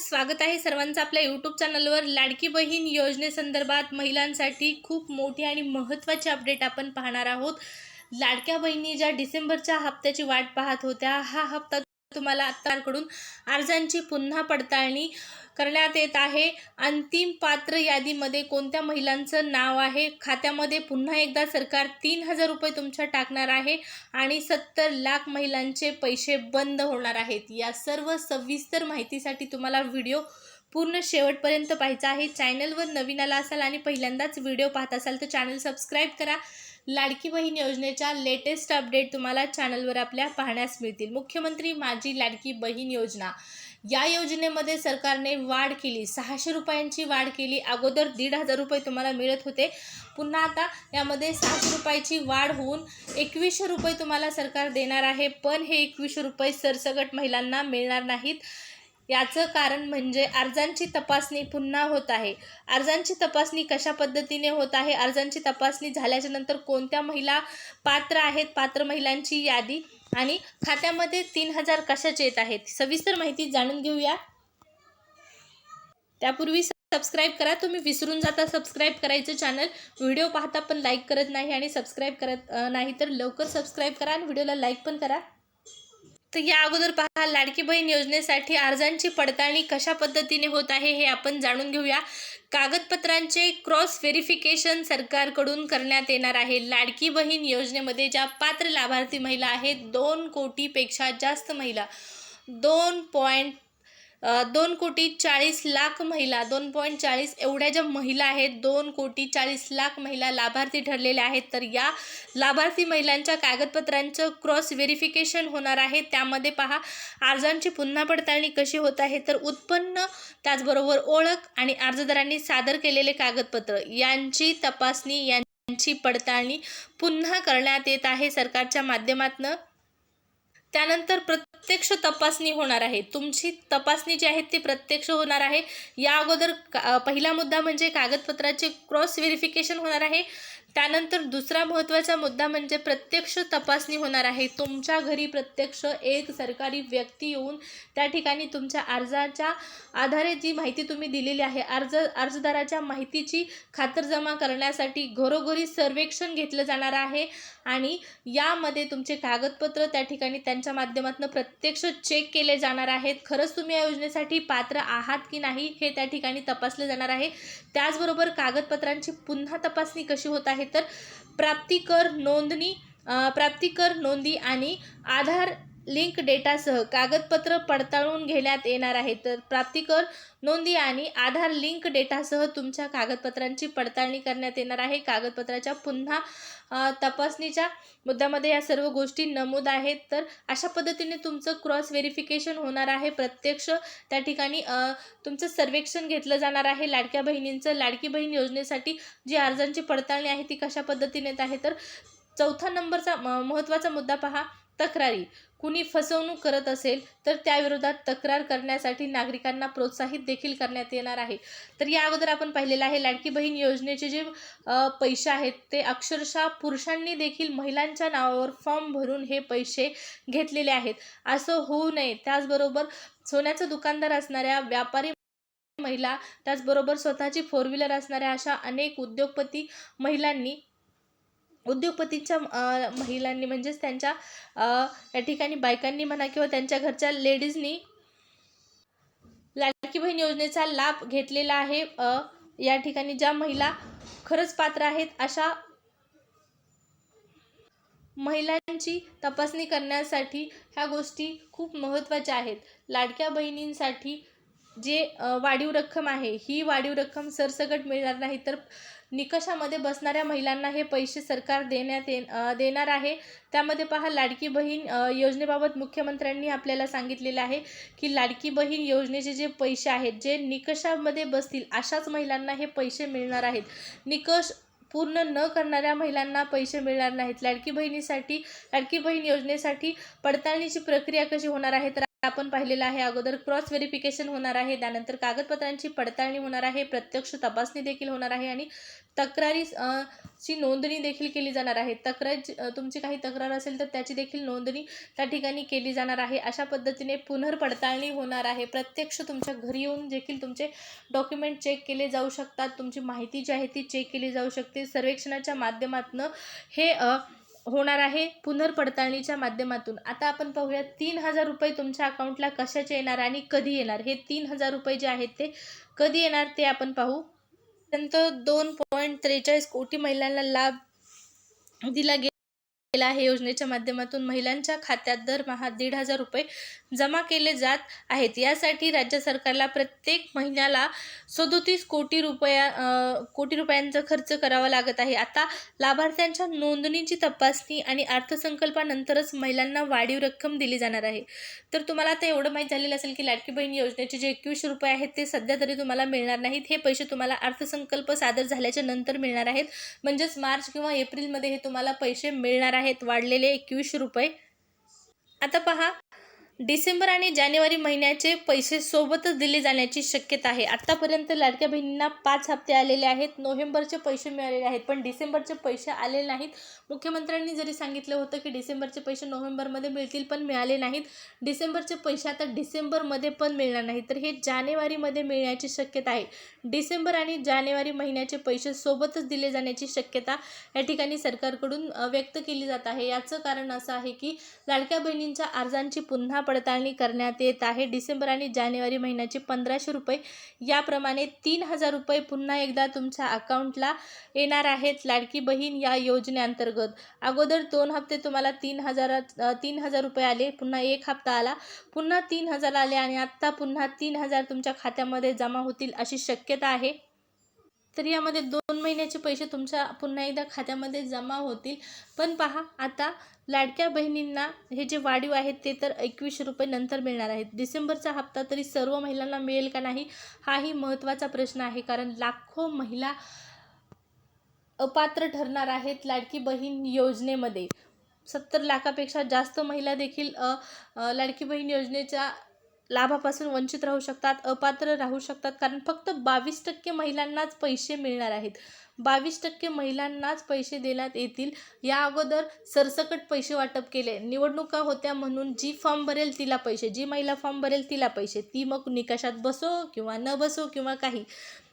स्वागत आहे सर्वांचं आपल्या यूट्यूब चॅनलवर लाडकी बहीण योजनेसंदर्भात महिलांसाठी खूप मोठी आणि महत्त्वाची अपडेट आपण पाहणार आहोत. लाडक्या बहिणी ज्या डिसेंबरच्या हप्त्याची वाट पाहत होत्या हा हप्ता तुम्हाला आत्ताकडून अर्जांची पुन्हा पडताळणी करण्यात येत आहे. अंतिम पात्र यादीमध्ये कोणत्या महिलांचं नाव आहे? खात्यामध्ये पुन्हा एकदा सरकार तीन हजार रुपये तुमच्या टाकणार आहे आणि सत्तर लाख महिलांचे पैसे बंद होणार आहेत. या सर्व सविस्तर माहितीसाठी तुम्हाला व्हिडिओ पूर्ण शेवटपर्यंत पाहायचा आहे. चॅनलवर नवीन आला असाल आणि पहिल्यांदाच व्हिडिओ पाहत असाल तर चॅनल सबस्क्राईब करा. लाडकी बहीण योजनेच्या लेटेस्ट अपडेट तुम्हाला चॅनलवर आपल्या पाहण्यास मिळतील. मुख्यमंत्री माझी लाडकी बहीण योजना. या योजनेमध्ये सरकारने वाढ केली. सहाशे रुपयांची वाढ केली. अगोदर दीड हजार रुपये तुम्हाला मिळत होते. पुन्हा आता यामध्ये सहाशे रुपयाची वाढ होऊन एकवीसशे रुपये तुम्हाला सरकार देणार आहे. पण हे एकवीसशे रुपये सरसगट महिलांना मिळणार नाहीत. याचं कारण म्हणजे अर्जांची तपासणी पुन्हा होत आहे. अर्जांची तपासणी कशा पद्धतीने होत आहे? अर्जांची तपासणी झाल्याच्यानंतर कोणत्या महिला पात्र आहेत? पात्र महिलांची यादी आणि खात्यामध्ये तीन हजार कशाचे येत आहेत? सविस्तर माहिती जाणून घेऊया. त्यापूर्वी सबस्क्राईब करा. तुम्ही विसरून जाता सबस्क्राईब करायचं चॅनल व्हिडिओ पाहता पण लाईक करत नाही आणि सबस्क्राईब करत नाही तर लवकर सबस्क्राईब करा आणि व्हिडिओला लाईक पण करा. तर या अगोदर पहा लाडकी बहीण योजनेसाठी अर्जांची पडताळणी कशा पद्धतीने होत आहे हे आपण जाणून घेऊया. कागदपत्रांचे क्रॉस व्हेरिफिकेशन सरकारकडून करण्यात येणार आहे. लाडकी बहीण योजनेमध्ये ज्या पात्र लाभार्थी महिला आहेत दोन कोटीपेक्षा जास्त महिला दोन पॉईंट दोन कोटी चाळीस लाख महिला दोन पॉईंट चाळीस एवढ्या ज्या महिला आहेत दोन कोटी चाळीस लाख महिला लाभार्थी ठरलेल्या आहेत. तर या लाभार्थी महिलांच्या कागदपत्रांचं क्रॉस व्हेरिफिकेशन होणार आहे. त्यामध्ये पहा अर्जांची पुन्हा पडताळणी कशी होत आहे तर उत्पन्न त्याचबरोबर ओळख आणि अर्जदारांनी सादर केलेले कागदपत्र यांची तपासणी यांची पडताळणी पुन्हा करण्यात येत आहे सरकारच्या माध्यमातनं. त्यानंतर प्रत्यक्ष तपासणी होणार आहे. तुमची तपासणी जी आहे ती प्रत्यक्ष होणार आहे. या अगोदर पहिला मुद्दा म्हणजे कागदपत्राचे क्रॉस व्हेरिफिकेशन होणार आहे. त्यानंतर दुसरा महत्त्वाचा मुद्दा म्हणजे प्रत्यक्ष तपासणी होणार आहे. तुमच्या घरी प्रत्यक्ष एक सरकारी व्यक्ती येऊन त्या ठिकाणी तुमच्या अर्जाच्या आधारे जी माहिती तुम्ही दिलेली आहे अर्ज अर्जदाराच्या माहितीची खातरजमा करण्यासाठी घरोघरी सर्वेक्षण घेतलं जाणार आहे आणि यामध्ये तुमचे कागदपत्र त्या ठिकाणी त्यांच्या माध्यमातून प्रत्यक्ष चेक केले जाणार आहेत. खरंच तुम्ही या योजनेसाठी पात्र आहात की नाही हे त्या ठिकाणी तपासले जाणार आहे. त्याचबरोबर कागदपत्रांची पुन्हा तपासणी कशी होत आहे तर प्राप्तिकर नोंदणी प्राप्तिकर नोंदी आणि आधार लिंक डेटासह कागदपत्र पडताळून घेण्यात येणार आहे. तर प्राप्तिकर नोंदी आणि आधार लिंक डेटासह तुमच्या कागदपत्रांची पडताळणी करण्यात येणार आहे. कागदपत्राच्या पुन्हा तपासणीच्या मुद्द्यामध्ये या सर्व गोष्टी नमूद आहेत. तर अशा पद्धतीने तुमचं क्रॉस व्हेरिफिकेशन होणार आहे. प्रत्यक्ष त्या ठिकाणी तुमचं सर्वेक्षण घेतलं जाणार आहे. लाडक्या बहिणींचं लाडकी बहीण योजनेसाठी जी अर्जांची पडताळणी आहे ती कशा पद्धतीने येत आहे? तर चौथा नंबरचा म- महत्त्वाचा मुद्दा पहा. तक्रारी. कुणी फसवणूक करत असेल तर त्याविरोधात तक्रार करण्यासाठी नागरिकांना प्रोत्साहित देखील करण्यात येणार आहे. तर या अगोदर आपण पाहिलेलं आहे लाडकी बहीण योजनेचे जे पैसे आहेत ते अक्षरशः पुरुषांनी देखील महिलांच्या नावावर फॉर्म भरून हे पैसे घेतलेले आहेत. असं होऊ नये. त्याचबरोबर सोन्याचं दुकानदार असणाऱ्या व्यापारी महिला त्याचबरोबर स्वतःची फोर व्हीलर असणाऱ्या अशा अनेक उद्योगपती महिलांनी उद्योगपतींच्या महिलांनी म्हणजेच त्यांच्या या ठिकाणी बायकांनी म्हणा किंवा त्यांच्या घरच्या लेडीजनी लाडकी बहीण योजनेचा लाभ घेतलेला आहे. या ठिकाणी ज्या महिला खरंच पात्र आहेत अशा महिलांची तपासणी करण्यासाठी ह्या गोष्टी खूप महत्त्वाच्या आहेत. लाडक्या बहिणींसाठी जे वाढीव रक्कम आहे ही वाढीव रक्कम सरसकट मिळणार नाही तर निकषामध्ये बसणाऱ्या महिलांना हे पैसे सरकार देण्यात ये देणार आहे. त्यामध्ये पहा लाडकी बहीण योजनेबाबत मुख्यमंत्र्यांनी आपल्याला सांगितलेलं आहे की लाडकी बहीण योजनेचे जे पैसे आहेत जे निकषामध्ये बसतील अशाच महिलांना हे पैसे मिळणार आहेत. निकष पूर्ण न करणाऱ्या महिलांना पैसे मिळणार नाहीत. लाडकी बहिणीसाठी लाडकी बहीण योजनेसाठी पडताळणीची प्रक्रिया कशी होणार आहे तर आपण पाहिलेलं आहे अगोदर क्रॉस व्हेरिफिकेशन होणार आहे त्यानंतर कागदपत्रांची पडताळणी होणार आहे प्रत्यक्ष तपासणी देखील होणार आहे आणि तक्रारी ची नोंदणी देखील केली जाणार आहे. तक्रार तुमची काही तक्रार असेल तर त्याची देखील नोंदणी त्या ठिकाणी केली जाणार आहे. अशा पद्धतीने पुनर्पडताळणी होणार आहे. प्रत्यक्ष तुमच्या घरी येऊन देखील तुमचे डॉक्युमेंट चेक केले जाऊ शकतात. तुमची माहिती जी आहे ती चेक केली जाऊ शकते. सर्वेक्षणाच्या माध्यमातून हे होणार आहे पुनर्पडताळणीच्या माध्यमातून. आता आपण पाहूया तीन हजार रुपये तुमच्या अकाउंटला कशाचे येणार आणि कधी येणार? हे तीन हजार रुपये जे आहेत ते कधी येणार ते आपण पाहू. नंतर दोन पॉईंट त्रेचाळीस कोटी महिलांना लाभ दिला गे- केला आहे. योजनेच्या माध्यमातून महिलांच्या खात्यात दरमहा दीड हजार रुपये जमा केले जात आहेत. यासाठी राज्य सरकारला प्रत्येक महिन्याला सदोतीस कोटी रुपया कोटी रुपयांचा खर्च करावा लागत आहे. आता लाभार्थ्यांच्या नोंदणीची तपासणी आणि अर्थसंकल्पानंतरच महिलांना वाढीव रक्कम दिली जाणार आहे. तर तुम्हाला आता एवढं माहीत झालेलं असेल की लाडकी बहीण योजनेचे जे एकवीसशे रुपये आहेत ते सध्या तरी तुम्हाला मिळणार नाहीत. हे पैसे तुम्हाला अर्थसंकल्प सादर झाल्याच्यानंतर मिळणार आहेत. म्हणजेच मार्च किंवा एप्रिलमध्ये हे तुम्हाला पैसे मिळणार आहेत. वाढलेले एकवीसशे रुपये. आता पहा डिसेंबर आणि जानेवारी महिन्याचे पैसे सोबतच दिले जाण्याची शक्यता आहे. आत्तापर्यंत लाडक्या बहिणींना पाच हप्ते आलेले आहेत. नोव्हेंबरचे पैसे मिळालेले आहेत पण डिसेंबरचे पैसे आलेले नाहीत. मुख्यमंत्र्यांनी जरी सांगितलं होतं की डिसेंबरचे पैसे नोव्हेंबरमध्ये मिळतील पण मिळाले नाहीत. डिसेंबरचे पैसे आता डिसेंबरमध्ये पण मिळणार नाहीत. तर हे जानेवारीमध्ये मिळण्याची शक्यता आहे. डिसेंबर आणि जानेवारी महिन्याचे पैसे सोबतच दिले जाण्याची शक्यता या ठिकाणी सरकारकडून व्यक्त केली जात आहे. याचं कारण असं आहे की लाडक्या बहिणींच्या अर्जांची पुन्हा पडताळणी करण्यात येत आहे. डिसेंबर आणि जानेवारी महिन्याचे पंधराशे रुपये याप्रमाणे तीन हजार रुपये पुन्हा एकदा तुमच्या अकाउंटला येणार आहेत. लाडकी बहीण या योजनेअंतर्गत अगोदर दोन हप्ते तुम्हाला तीन हजारात तीन हजार रुपये आले पुन्हा एक हप्ता आला पुन्हा तीन हजार आले आणि आत्ता पुन्हा तीन हजार तुमच्या खात्यामध्ये जमा होतील अशी शक्यता आहे. तर यामध्ये दोन महिन्याचे पैसे तुमच्या पुन्हा एकदा खात्यामध्ये जमा होतील. पण पहा आता लाडक्या बहिणींना हे जे वाढीव आहेत ते तर एकवीसशे रुपये नंतर मिळणार आहेत. डिसेंबरचा हप्ता तरी सर्व महिलांना मिळेल का नाही हाही महत्त्वाचा प्रश्न आहे. कारण लाखो महिला अपात्र ठरणार आहेत लाडकी बहीण योजनेमध्ये. सत्तर लाखापेक्षा जास्त महिला देखील लाडकी बहीण योजनेच्या लाभापासून वंचित राहू शकतात अपात्र राहू शकतात. कारण फक्त बावीस टक्के महिलांनाच पैसे मिळणार आहेत. बावीस टक्के महिलांनाच पैसे देण्यात येतील. या अगोदर सरसकट पैसे वाटप केले. निवडणुका होत्या म्हणून जी फॉर्म भरेल तिला पैसे जी महिला फॉर्म भरेल तिला पैसे. ती मग निकषात बसो किंवा न बसो किंवा काही.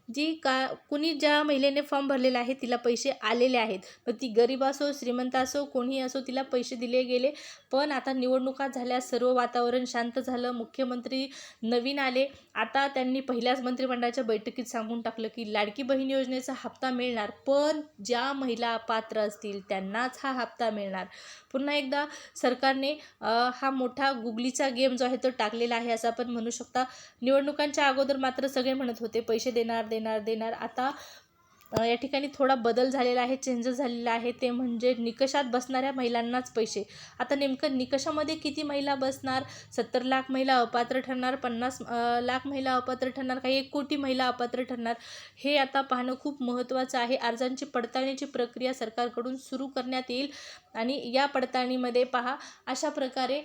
जी का कुणी ज्या महिलेने फॉर्म भरलेला आहे तिला पैसे आलेले आहेत. मग ती गरीब असो श्रीमंत असो कोणीही असो तिला पैसे दिले गेले. पण आता निवडणुका झाल्या सर्व वातावरण शांत झालं मुख्यमंत्री नवीन आले. आता त्यांनी पहिल्याच मंत्रिमंडळाच्या बैठकीत सांगून टाकलं की लाडकी बहीण योजनेचा हप्ता मिळणार पण ज्या महिला पात्र असतील त्यांनाच हा हप्ता मिळणार. पुन्हा एकदा सरकारने हा मोठा गुगलीचा गेम जो आहे तो टाकलेला आहे असं आपण म्हणू शकता. निवडणुकांच्या अगोदर मात्र सगळे म्हणत होते पैसे देणार. देणार देणार. आता या ठिकाणी थोडा बदल झालेला आहे चेंजेस झालेला आहे. ते म्हणजे निकषात बसणाऱ्या महिलांनाच पैसे. आता नेमकं निकषामध्ये किती महिला बसणार? सत्तर लाख महिला अपात्र ठरणार? पन्नास लाख महिला अपात्र ठरणार? काही एक कोटी महिला अपात्र ठरणार? हे आता पाहणं खूप महत्त्वाचं आहे. अर्जांची पडताळणीची प्रक्रिया सरकारकडून सुरू करण्यात येईल. आणि या पडताळणीमध्ये पहा अशा प्रकारे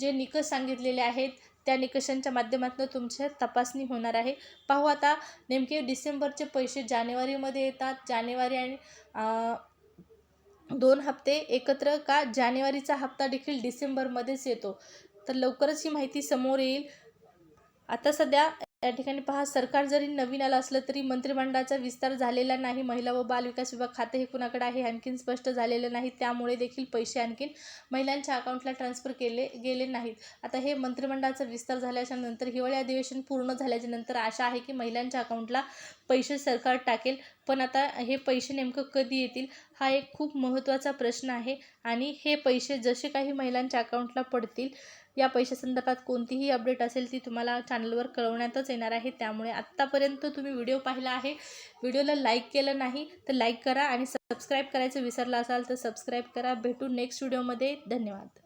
जे निकष सांगितलेले आहेत त्या निकषांच्या माध्यमातून तुमच्या तपासणी होणार आहे. पाहू आता नेमके डिसेंबरचे पैसे जानेवारीमध्ये येतात. जानेवारी आणि दोन हप्ते एकत्र का जानेवारीचा हप्ता देखील डिसेंबरमध्येच येतो? तर लवकरच ही माहिती समोर येईल. आता सध्या या ठिकाणी पहा सरकार जरी नवीन आलं असलं तरी मंत्रिमंडळाचा विस्तार झालेला नाही महिला व बालविकास विभाग खाते हे कुणाकडे आहे आणखीन स्पष्ट झालेलं नाही. त्यामुळे देखील पैसे आणखीन महिलांच्या अकाउंटला ट्रान्सफर केले गेले नाहीत. आता हे मंत्रिमंडळाचा विस्तार झाल्याच्यानंतर हिवाळी अधिवेशन पूर्ण झाल्याच्यानंतर आशा आहे की महिलांच्या अकाउंटला पैसे सरकार टाकेल. पण आता हे पैसे नेमकं कधी येतील हा एक खूप महत्त्वाचा प्रश्न आहे. आणि हे पैसे जसे काही महिलांच्या अकाउंटला पडतील या पैशासंदर्भात कोणतीही अपडेट असेल ती तुम्हाला चॅनलवर कळवण्यातच येणार आहे. त्यामुळे आत्तापर्यंत तुम्ही व्हिडिओ पाहिला आहे. व्हिडिओला लाईक केलं नाही तर लाईक करा आणि सबस्क्राईब करायचं विसरला असाल तर सबस्क्राईब करा. भेटू नेक्स्ट व्हिडिओमध्ये धन्यवाद.